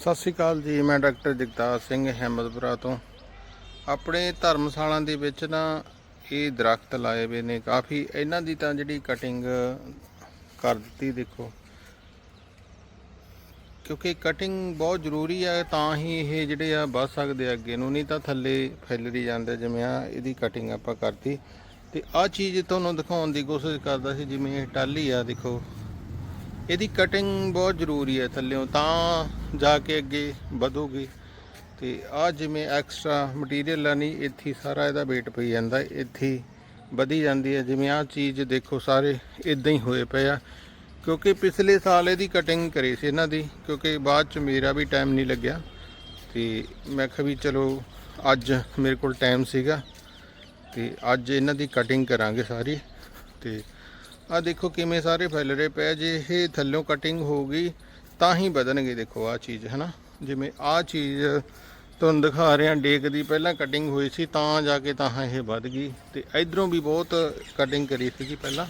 ਸਤਿ ਸ਼੍ਰੀ ਅਕਾਲ ਜੀ, ਮੈਂ ਡਾਕਟਰ ਜਗਤਾਰ ਸਿੰਘ ਅਹਿਮਦਪੁਰਾ ਤੋਂ। ਆਪਣੇ ਧਰਮਸ਼ਾਲਾ ਦੇ ਵਿੱਚ ਨਾ ਇਹ ਦਰਖਤ ਲਾਏ ਹੋਏ ਨੇ ਕਾਫੀ। ਇਹਨਾਂ ਦੀ ਤਾਂ ਜਿਹੜੀ ਕਟਿੰਗ ਕਰ ਦਿੱਤੀ ਦੇਖੋ। ਕਿਉਂਕਿ ਕਟਿੰਗ ਬਹੁਤ ਜ਼ਰੂਰੀ ਹੈ ਤਾਂ ਹੀ ਇਹ ਜਿਹੜੇ ਆ ਵੱਧ ਸਕਦੇ ਆ ਅੱਗੇ ਨੂੰ, ਨਹੀਂ ਤਾਂ ਥੱਲੇ ਫੈਲਰੀ ਜਾਂਦੇ ਜਿਵੇਂ ਆ ਇਹਦੀ ਕਟਿੰਗ ਆਪਾਂ ਕਰਤੀ। ਤੇ ਆ ਚੀਜ਼ ਤੁਹਾਨੂੰ ਦਿਖਾਉਣ ਦੀ ਕੋਸ਼ਿਸ਼ ਕਰਦਾ ਸੀ, ਜਿਵੇਂ ਇਹ ਟਾਲੀ ਆ, ਦੇਖੋ। ਇਹਦੀ ਕਟਿੰਗ ਬਹੁਤ ਜ਼ਰੂਰੀ ਹੈ ਥੱਲਿਓਂ ਤਾਂ ਜਾ ਕੇ ਅੱਗੇ ਵਧੂਗੀ। ਤੇ ਆ ਜਿਵੇਂ ਐਕਸਟਰਾ ਮਟੀਰੀਅਲ ਆ, ਨਹੀਂ, ਇੱਥੇ ਸਾਰਾ ਇਹਦਾ weight ਪਈ ਜਾਂਦਾ, ਇੱਥੇ ਹੀ ਵਧੀ ਜਾਂਦੀ ਹੈ। ਜਿਵੇਂ ਆ ਚੀਜ਼ ਦੇਖੋ, ਸਾਰੇ ਇਦਾਂ ਹੀ ਹੋਏ ਪਏ ਆ। ਕਿਉਂਕਿ ਪਿਛਲੇ ਸਾਲ ਇਹਦੀ ਕਟਿੰਗ ਕਰੀ ਸੀ ਇਹਨਾਂ ਦੀ, ਕਿਉਂਕਿ ਬਾਅਦ ਚ ਮੇਰਾ ਵੀ ਟਾਈਮ ਨਹੀਂ ਲੱਗਿਆ। ਤੇ ਮੈਂ ਕਿਹਾ ਵੀ ਚਲੋ, ਅੱਜ ਮੇਰੇ ਕੋਲ ਟਾਈਮ ਸੀਗਾ, ਤੇ ਅੱਜ ਇਹਨਾਂ ਦੀ ਕਟਿੰਗ ਕਰਾਂਗੇ ਸਾਰੀ। ਤੇ ਆ ਦੇਖੋ ਕਿਵੇਂ ਸਾਰੇ ਫੈਲ ਰਹੇ ਪਏ ਜੇ ਇਹ ਥੱਲਿਓਂ ਕਟਿੰਗ ਹੋਊਗੀ ਤਾਂ ਹੀ ਵਧਣਗੇ ਦੇਖੋ ਆ ਚੀਜ਼, ਹੈਨਾ? ਜਿਵੇਂ ਆ ਚੀਜ਼ ਤੁਹਾਨੂੰ ਦਿਖਾ ਰਿਹਾ ਡੇਕ ਦੀ ਪਹਿਲਾਂ ਕਟਿੰਗ ਹੋਈ ਸੀ, ਤਾਂ ਜਾ ਕੇ ਤਾਂ ਇਹ ਵੱਧ ਗਈ। ਤੇ ਇਧਰੋਂ ਵੀ ਬਹੁਤ ਕਟਿੰਗ ਕਰੀ ਸੀਗੀ ਪਹਿਲਾਂ।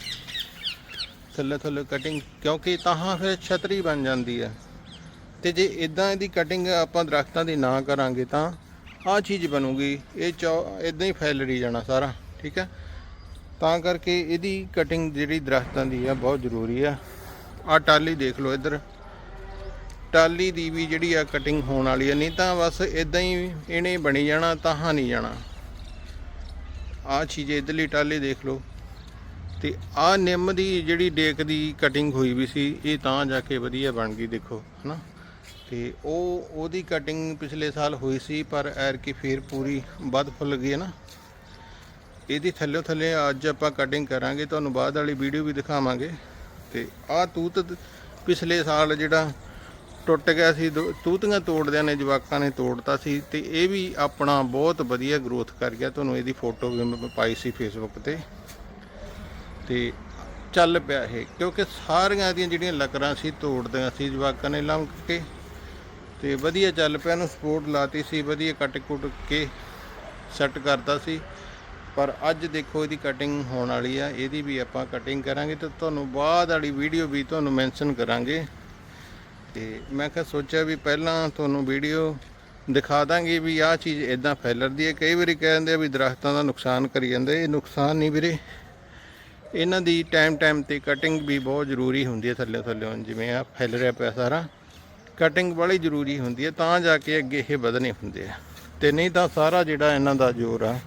ਥੱਲੇ ਥੱਲੇ ਕਟਿੰਗ ਕਿਉਂਕਿ ਤਾਂ ਫਿਰ ਛਤਰੀ ਬਣ ਜਾਂਦੀ ਹੈ ਤੇ ਜੇ ਇਦਾਂ ਇਹਦੀ ਕਟਿੰਗ ਆਪਾਂ ਦਰਖਤਾਂ ਦੀ ਨਾ ਕਰਾਂਗੇ ਤਾਂ ਆ ਚੀਜ਼ ਬਣੂਗੀ। ਇਹ ਇਦਾਂ ਹੀ ਫੈਲ ਰਹੀ ਜਾਣਾ ਸਾਰਾ, ਠੀਕ ਹੈ ਤਾਂ ਕਰਕੇ ਇਹਦੀ ਕਟਿੰਗ ਜਿਹੜੀ ਦਰਖਤਾਂ ਦੀ ਆ, ਬਹੁਤ ਜ਼ਰੂਰੀ ਆ। ਆ ਟਾਲੀ ਦੇਖ ਲਓ ਇੱਧਰ। ਟਾਲੀ ਦੀ ਵੀ ਜਿਹੜੀ ਆ ਕਟਿੰਗ ਹੋਣ ਵਾਲੀ ਆ, ਨਹੀਂ ਤਾਂ ਬਸ ਇਦਾਂ ਹੀ ਇਹਨੇ ਬਣੀ ਜਾਣਾ, ਤਾਂ ਨਹੀਂ ਜਾਣਾ। ਆ ਚੀਜ਼ ਇਧਰਲੀ ਟਾਲੀ ਦੇਖ ਲਓ। ਤੇ ਆ ਨਿੰਮ ਦੀ ਜਿਹੜੀ ਡੇਕ ਦੀ ਕਟਿੰਗ ਹੋਈ ਵੀ ਸੀ, ਇਹ ਤਾਂ ਜਾ ਕੇ ਵਧੀਆ ਬਣ ਗਈ ਦੇਖੋ, ਹਨਾ। ਤੇ ਉਹ, ਉਹਦੀ ਕਟਿੰਗ ਪਿਛਲੇ ਸਾਲ ਹੋਈ ਸੀ, ਪਰ ਐਰ ਕੀ ਫੇਰ ਪੂਰੀ ਵੱਧ ਫੁੱਲ ਗਈ ਹੈ ਨਾ। ਇਹਦੀ ਥੱਲੇ ਥੱਲੇ ਅੱਜ ਆਪਾਂ ਕਟਿੰਗ ਕਰਾਂਗੇ, ਤੁਹਾਨੂੰ ਬਾਅਦ ਵਾਲੀ ਵੀਡੀਓ ਵੀ ਦਿਖਾਵਾਂਗੇ। ਤੇ ਆਹ ਤੂਤ ਪਿਛਲੇ ਸਾਲ ਜਿਹੜਾ ਟੁੱਟ ਗਿਆ ਸੀ, ਦੋ- ਤੂਤੀਆਂ ਤੋੜਦਿਆਂ ਨੇ, ਜਵਾਕਾਂ ਨੇ ਤੋੜਤਾ ਸੀ, ਤੇ ਇਹ ਵੀ ਆਪਣਾ ਬਹੁਤ ਵਧੀਆ ਗਰੋਥ ਕਰ ਗਿਆ। ਤੁਹਾਨੂੰ ਇਹਦੀ ਫੋਟੋ ਵੀ ਮੈਂ ਪਾਈ ਸੀ ਫੇਸਬੁੱਕ ਤੇ। ਤੇ ਚੱਲ ਪਿਆ ਇਹ, ਕਿਉਂਕਿ ਸਾਰੀਆਂ ਦੀਆਂ ਜਿਹੜੀਆਂ ਲੱਕੜਾਂ ਸੀ, ਤੋੜਦੀਆਂ ਸੀ, ਜਵਾਕਾਂ ਨੇ ਲੰਮ ਕੇ। ਤੇ ਵਧੀਆ ਚੱਲ ਪਿਆ ਨੂੰ ਸਪੋਰਟ ਲਾਤੀ ਸੀ, ਵਧੀਆ ਕੱਟ ਕੁੱਟ ਕੇ ਸੈੱਟ ਕਰਤਾ ਸੀ। ਪਰ ਅੱਜ ਦੇਖੋ ਇਹਦੀ ਕਟਿੰਗ ਹੋਣ ਵਾਲੀ ਆ, ਇਹਦੀ ਵੀ ਆਪਾਂ ਕਟਿੰਗ ਕਰਾਂਗੇ ਤੇ ਤੁਹਾਨੂੰ ਬਾਅਦ ਵਾਲੀ ਵੀਡੀਓ ਵੀ ਤੁਹਾਨੂੰ ਮੈਂਸ਼ਨ ਕਰਾਂਗੇ। ਤੇ ਮੈਂ ਕਿਹਾ ਸੋਚਿਆ ਵੀ ਪਹਿਲਾਂ ਤੁਹਾਨੂੰ ਵੀਡੀਓ ਦਿਖਾ ਦਾਂਗੇ ਵੀ ਆਹ ਚੀਜ਼ ਇਦਾਂ ਫੈਲਰਦੀ ਹੈ ਕਈ ਵਾਰੀ ਕਹਿੰਦੇ ਆ ਵੀ ਦਰਖਤਾਂ ਦਾ ਨੁਕਸਾਨ ਕਰੀ ਜਾਂਦੇ, ਇਹ ਨੁਕਸਾਨ ਨਹੀਂ ਵੀਰੇ। ਇਹਨਾਂ ਦੀ ਟਾਈਮ ਟਾਈਮ ਤੇ ਕਟਿੰਗ ਵੀ ਬਹੁਤ ਜ਼ਰੂਰੀ ਹੁੰਦੀ ਹੈ ਥੱਲੇ ਥੱਲੇ ਜਿਵੇਂ ਆ ਫੈਲ ਰਿਹਾ ਪਿਆ ਸਾਰਾ ਕਟਿੰਗ ਬੜੀ ਜ਼ਰੂਰੀ ਹੁੰਦੀ ਹੈ ਤਾਂ ਜਾ ਕੇ ਅੱਗੇ ਇਹ ਵਧਣੇ ਹੁੰਦੇ ਆ। ਤੇ ਨਹੀਂ ਤਾਂ ਸਾਰਾ ਜਿਹੜਾ ਇਹਨਾਂ ਦਾ ਜ਼ੋਰ ਆ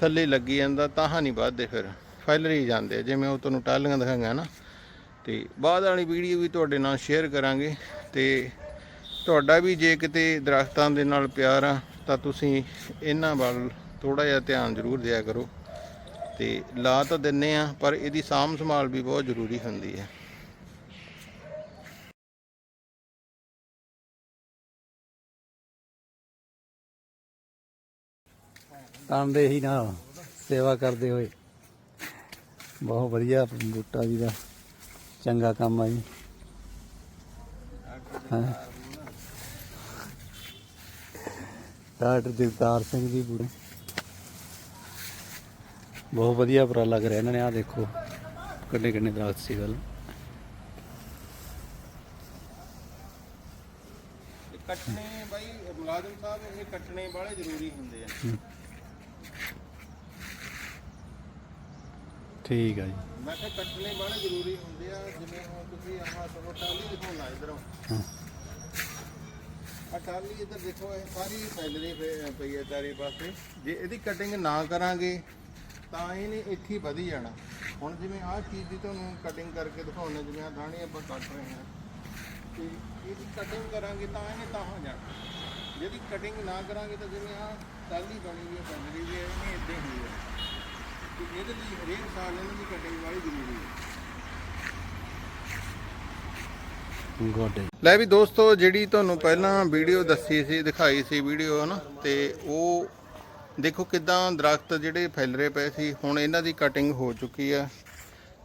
ਥੱਲੇ ਲੱਗੀ ਜਾਂਦਾ ਤਾਂ ਨਹੀਂ ਵੱਧਦੇ ਫਿਰ। ਫੈਲ ਰਹੀ ਜਾਂਦੇ ਆ, ਜਿਵੇਂ ਉਹ ਤੁਹਾਨੂੰ ਟਾਲੀਆਂ ਦਿਖਾਈਆਂ ਨਾ। ਤੇ ਬਾਅਦ ਵਾਲੀ ਵੀਡੀਓ ਵੀ ਤੁਹਾਡੇ ਨਾਲ ਸ਼ੇਅਰ ਕਰਾਂਗੇ। ਤੇ ਤੁਹਾਡਾ ਵੀ ਜੇ ਕਿਤੇ ਦਰਖਤਾਂ ਦੇ ਨਾਲ ਪਿਆਰ ਆ ਤਾਂ ਤੁਸੀਂ ਇਹਨਾਂ ਵੱਲ ਥੋੜਾ ਜਿਹਾ ਧਿਆਨ ਜ਼ਰੂਰ ਦਿਆ ਕਰੋ। ਤੇ ਲਾ ਤਾਂ ਦਿੰਨੇ ਆ ਪਰ ਇਹਦੀ ਸਾਂਭ ਸੰਭਾਲ ਵੀ ਬਹੁਤ ਜ਼ਰੂਰੀ ਹੁੰਦੀ ਹੈ। ਤਾਂਦੇ ਹੀ ਨਾ ਸੇਵਾ ਕਰਦੇ ਹੋਏ। ਬਹੁਤ ਵਧੀਆ ਬੂਟਾ ਜੀ ਦਾ ਚੰਗਾ ਕੰਮ ਆ ਜੀ। ਡਾਕਟਰ ਜਗਤਾਰ ਸਿੰਘ ਜੀ ਬੂੜੇ। ਬਹੁਤ ਵਧੀਆ ਉਪਰਾਲਾ ਕਰਿਆ ਇਹਨਾਂ ਨੇ ਆ ਦੇਖੋ ਕਿੰਨੇ ਕਿੰਨੇ ਦਰਖਤ ਸੀ ਗੱਲ। ਕੱਟਣੇ ਬਾਈ ਮੁਲਾਜ਼ਮ ਸਾਹਿਬ ਇਹ ਕੱਟਣੇ ਬਾਲੇ ਜ਼ਰੂਰੀ ਹੁੰਦੇ ਆ। ਠੀਕ ਆ ਜੀ। ਮੈਂ ਕਿਹਾ ਕੱਟਣੇ ਬਾਲੇ ਜ਼ਰੂਰੀ ਹੁੰਦੇ ਆ ਜਿਵੇਂ ਹੁਣ ਤੁਸੀਂ ਆਹ ਤੁਹਾਨੂੰ ਟਾਲੀ ਦਿਖਾਉਣਾ ਇਧਰੋਂ ਹਾਂ। ਆ ਟਾਲੀ ਇੱਧਰ ਦੇਖੋ ਇਹ ਸਾਰੀ ਫੈਲ ਰਹੀ ਪਈ- ਪਈ ਹੈ ਚਾਰੇ ਪਾਸੇ। ਜੇ ਇਹਦੀ ਕਟਿੰਗ ਨਾ ਕਰਾਂਗੇ ਤਾਂ ਇਹਨੇ ਇੱਥੇ ਹੀ ਵਧੀ ਜਾਣਾ। ਹੁਣ ਜਿਵੇਂ ਆਹ ਚੀਜ਼ ਦੀ ਤੁਹਾਨੂੰ ਕਟਿੰਗ ਕਰਕੇ ਦਿਖਾਉਣਾ ਜਿਵੇਂ ਆ ਦਾਣੇ ਆਪਾਂ ਕੱਟ ਰਹੇ ਹਾਂ। ਤੇ ਇਹਦੀ ਕਟਿੰਗ ਕਰਾਂਗੇ ਤਾਂ ਇਹਨੇ ਤਾਂ ਹੋ ਜਾਣਾ। ਜਿਹਦੀ ਕਟਿੰਗ ਨਾ ਕਰਾਂਗੇ ਤਾਂ ਜਿਵੇਂ ਆ ਟਾਲੀ ਬਣੀ ਹੋਈ ਹੈ ਬਣ ਰਹੀ ਹੈ ਇਹਨੇ ਇੱਦਾਂ ਹੀ ਹੋਈ ਹੈ ਤੇ ਇਹਦੇ ਲਈ ਹਰੇਕ ਸਾਲ ਇਹਨਾਂ ਦੀ ਕਟਿੰਗ ਵਾਲੀ ਜ਼ਰੂਰੀ ਹੈ। ਗੁੱਡ। ਲੈ ਵੀ ਦੋਸਤੋ ਜਿਹੜੀ ਤੁਹਾਨੂੰ ਪਹਿਲਾਂ ਵੀਡੀਓ ਦੱਸੀ ਸੀ ਦਿਖਾਈ ਸੀ ਵੀਡੀਓ ਹਨਾ ਤੇ ਉਹ ਦੇਖੋ ਕਿਦਾਂ ਦਰਖਤ ਜਿਹੜੇ ਫੈਲ ਰਹੇ ਪਏ ਸੀ ਹੁਣ ਇਹਨਾਂ ਦੀ ਕਟਿੰਗ ਹੋ ਚੁੱਕੀ ਆ।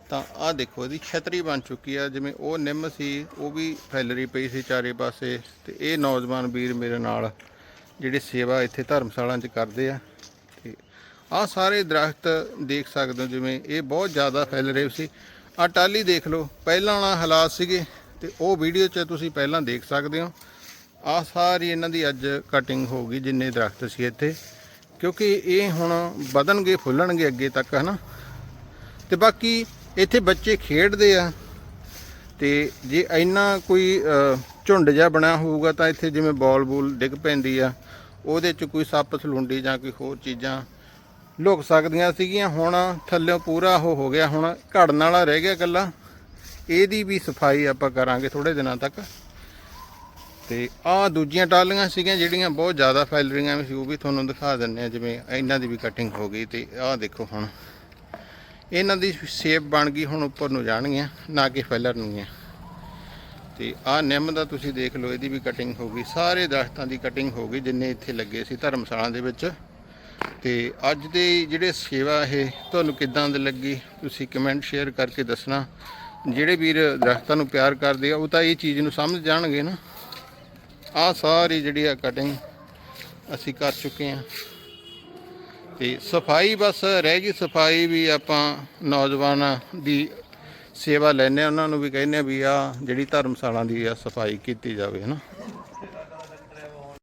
ਤਾਂ ਆਹ ਦੇਖੋ ਇਹਦੀ ਛਤਰੀ ਬਣ ਚੁੱਕੀ ਆ ਜਿਵੇਂ ਉਹ ਨਿੰਮ ਸੀ ਉਹ ਵੀ ਫੈਲ ਰਹੀ ਪਈ ਸੀ ਚਾਰੇ ਪਾਸੇ। ਤੇ ਇਹ ਨੌਜਵਾਨ ਵੀਰ ਮੇਰੇ ਨਾਲ ਜਿਹੜੇ ਸੇਵਾ ਇੱਥੇ ਧਰਮਸ਼ਾਲਾ 'ਚ ਕਰਦੇ ਆ ਆਹ ਸਾਰੇ ਦਰਖਤ ਦੇਖ ਸਕਦੇ ਹੋ, ਜਿਵੇਂ ਇਹ ਬਹੁਤ ਜ਼ਿਆਦਾ ਫੈਲ ਰਹੇ ਸੀ। ਆਹ ਟਾਲੀ ਦੇਖ ਲਓ, ਪਹਿਲਾਂ ਵਾਲਾ ਹਾਲਾਤ ਸੀਗੇ ਤੇ ਉਹ ਵੀਡੀਓ 'ਚ ਤੁਸੀਂ ਪਹਿਲਾਂ ਦੇਖ ਸਕਦੇ ਹੋ। ਆ ਸਾਰੀ ਇਹਨਾਂ ਦੀ ਅੱਜ ਕਟਿੰਗ ਹੋ ਗਈ, ਜਿੰਨੇ ਦਰਖਤ ਸੀ ਇੱਥੇ। ਕਿਉਂਕਿ ਇਹ ਹੁਣ ਵਧਣਗੇ, ਫੁੱਲਣਗੇ ਅੱਗੇ ਤੱਕ, ਹਨਾ। ਤੇ ਬਾਕੀ ਇੱਥੇ ਬੱਚੇ ਖੇਡਦੇ ਆ। ਤੇ ਜੇ ਇੰਨਾ ਕੋਈ ਝੁੰਡ ਜਿਹਾ ਬਣਿਆ ਹੋਊਗਾ, ਤਾਂ ਇੱਥੇ ਜਿਵੇਂ ਬਾਲ ਬੂਲ ਡਿੱਗ ਪੈਂਦੀ ਆ। ਉਹਦੇ ਚ ਕੋਈ ਸੱਪ ਸਲੂੰਡੀ ਜਾਂ ਕੋਈ ਹੋਰ ਚੀਜ਼ਾਂ ਲੁਕ ਸਕਦੀਆਂ ਸੀਗੀਆਂ, ਹੁਣ ਥੱਲੇ ਪੂਰਾ ਉਹ ਹੋ ਗਿਆ, ਹੁਣ ਘੜਨ ਵਾਲਾ ਰਹਿ ਗਿਆ ਇਕੱਲਾ। ਇਹਦੀ ਵੀ ਸਫ਼ਾਈ ਆਪਾਂ ਕਰਾਂਗੇ ਥੋੜੇ ਦਿਨਾਂ ਤੱਕ। ਤੇ ਆਹ ਦੂਜੀਆਂ ਟਾਲੀਆਂ ਸੀਗੀਆਂ, ਜਿਹੜੀਆਂ ਬਹੁਤ ਜ਼ਿਆਦਾ ਫੈਲ ਰਹੀਆਂ ਸੀ ਉਹ ਵੀ ਤੁਹਾਨੂੰ ਦਿਖਾ ਦਿੰਨੇ ਆ ਜਿਵੇਂ ਇਹਨਾਂ ਦੀ ਵੀ ਕਟਿੰਗ ਹੋ ਗਈ ਤੇ ਆਹ ਦੇਖੋ ਹੁਣ। ਇਹਨਾਂ ਦੀ ਸ਼ੇਪ ਬਣ ਗਈ, ਹੁਣ ਉੱਪਰ ਨੂੰ ਜਾਣਗੀਆਂ, ਨਾ ਕਿ ਫੈਲਣਗੀਆਂ ਤੇ ਆਹ ਨਿੰਮ ਦਾ ਤੁਸੀਂ ਦੇਖ ਲਓ, ਇਹਦੀ ਵੀ ਕਟਿੰਗ ਹੋ ਗਈ, ਸਾਰੇ ਦਰਖਤਾਂ ਦੀ ਕਟਿੰਗ ਹੋ ਗਈ, ਜਿੰਨੇ ਇੱਥੇ ਲੱਗੇ ਸੀ ਧਰਮਸ਼ਾਲਾ ਦੇ ਵਿੱਚ। ਤੇ ਅੱਜ ਦੇ ਜਿਹੜੇ ਸੇਵਾ ਇਹ ਤੁਹਾਨੂੰ ਕਿੱਦਾਂ ਦੀ ਲੱਗੀ? ਤੁਸੀਂ ਕਮੈਂਟ ਸ਼ੇਅਰ ਕਰਕੇ ਦੱਸਣਾ। ਜਿਹੜੇ ਵੀਰ ਦਰਖਤਾਂ ਨੂੰ ਪਿਆਰ ਕਰਦੇ ਆ, ਉਹ ਤਾਂ ਇਹ ਚੀਜ਼ ਨੂੰ ਸਮਝ ਜਾਣਗੇ ਨਾ। ਆਹ ਸਾਰੀ ਜਿਹੜੀ ਆ ਕਟਿੰਗ ਅਸੀਂ ਕਰ ਚੁੱਕੇ ਹਾਂ ਤੇ ਸਫ਼ਾਈ ਬਸ ਰਹਿ ਗਈ, ਸਫ਼ਾਈ ਵੀ ਆਪਾਂ ਨੌਜਵਾਨਾਂ ਦੀ ਸੇਵਾ ਲੈਣੇ ਉਹਨਾਂ ਨੂੰ ਵੀ ਕਹਿੰਦੇ ਆ ਵੀ ਆ ਜਿਹੜੀ ਧਰਮਸ਼ਾਲਾ ਦੀ ਆ, ਸਫ਼ਾਈ ਕੀਤੀ ਜਾਵੇ, ਹਨਾ।